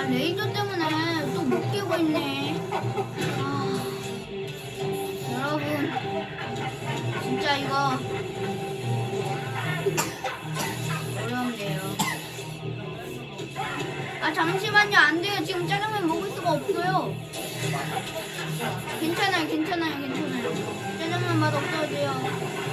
아 레이저 때문에 또 못 깨고 있네. 아, 여러분 진짜 이거 어려운데요. 아 잠시만요 안 돼요 지금 짜장면 먹을 수가 없어요. 괜찮아요 괜찮아요 괜찮아요 짜장면 맛 없어져요.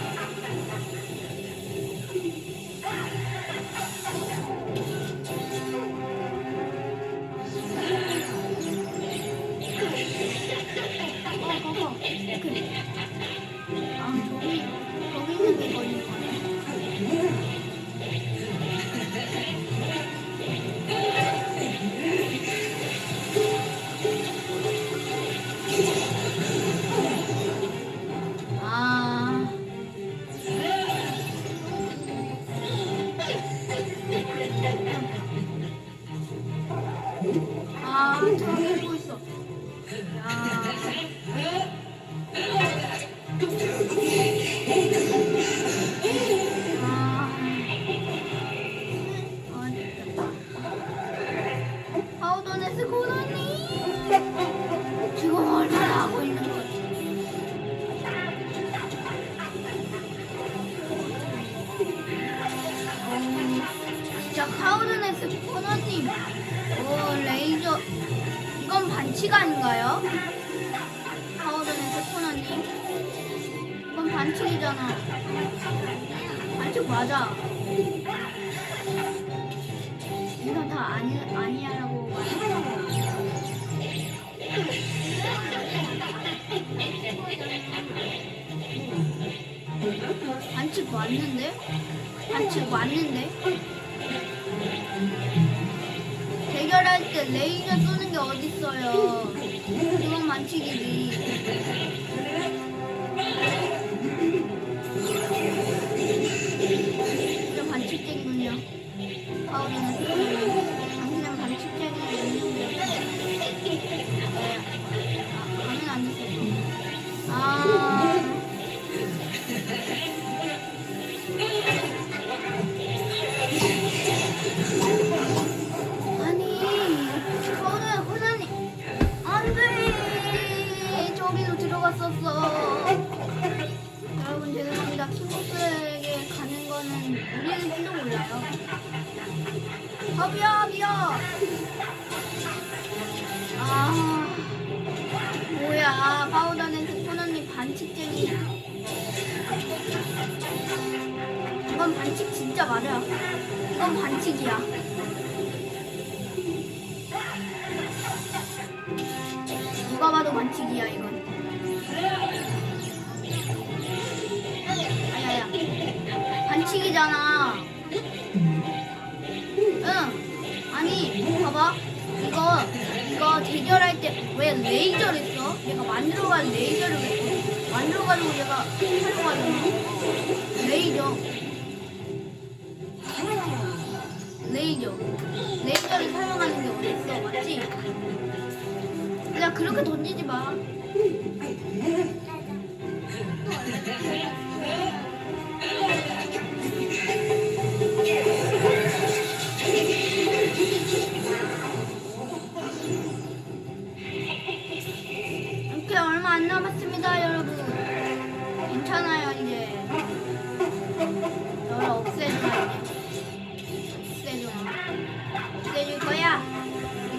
아, 저기 보고 있어. 야. 아. 아, 됐다. 파우더네스 고라니 지금 얼마나 하고 있는 거지? 어, 진짜 파우더네스 코너님 오 레이저 이건 반칙 아닌가요? 파우더네스 코너님 이건 반칙이잖아 반칙 맞아 이건 다 아니, 아니야라고 말했어 반칙 맞는데? 반칙 맞는데? 레이저 레이저 쏘는 게 어딨어요? 구멍 만치기지. 이런 반칙 때문이요. 아, 파울이나 아 미안 미안. 아 뭐야 파우더는 스포너님 반칙쟁이. 이건 반칙 진짜 맞아. 이건 반칙이야. 누가 봐도 반칙이야 이건. 아야야. 반칙이잖아. 봐봐. 이거 이거 대결할 때 왜 레이저를 써? 내가 만들어간 레이저를 왜 만들어가지고 내가 사용하잖아. 레이저. 레이저. 레이저를 사용하는 게 어딨어, 맞지? 그냥 그렇게 던지지 마.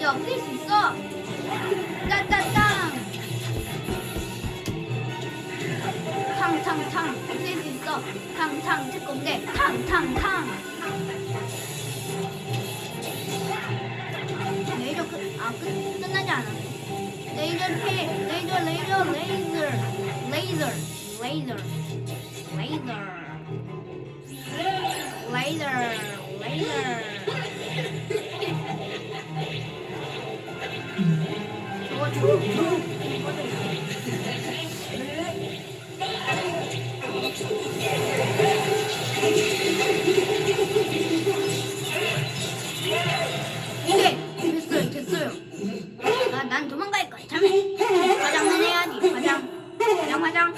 이제 없앨 수 있어. 따따땅. 탕탕탕. 없앨 수 있어. 탕탕 특공대. 탕탕탕. 레이저 끝, 아, 끝, 끝나지 않았네. 레이저 피, 레이저, 레이저, 레이저, 레이저, 레이저, 레이저, 레이저, 됐어요 됐어요. 나, 난 도망갈 거야 잠에 화장은 해야지 화장. 화장 화장.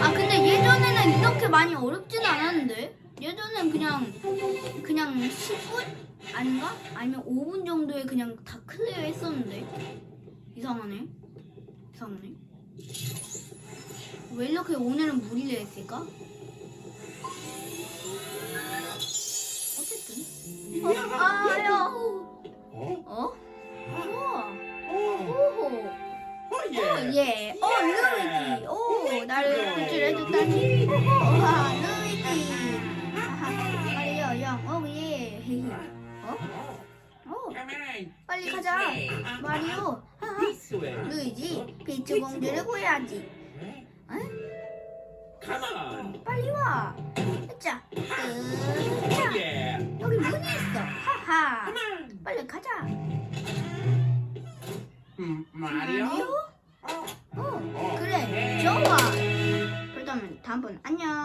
아 근데 예전에는 이렇게 많이 어렵진 않았는데 예전엔 그냥 그냥 10분 아닌가? 아니면 5분 정도에 그냥 다 클리어 했었는데 이상하네 이상하네 왜 이렇게 오늘은 무리를 했을까? 어쨌든 어? 아야 어? 어? 우와 어? 예. 루이지. 오, 나를 구출해줬다니. 와, 어? 어, 빨리 가자. 마리오. 하하. This way. 루이지, 피치 공주를 구해야지. Come on. 빨리 와. 자, 으자. yeah. 여기 문이 있어. 하하. Come on. 빨리 가자. Mm, Mario. 마리오? Oh. 어, Oh, 그래. hey. 좋아. 그렇다면 다음번 안녕.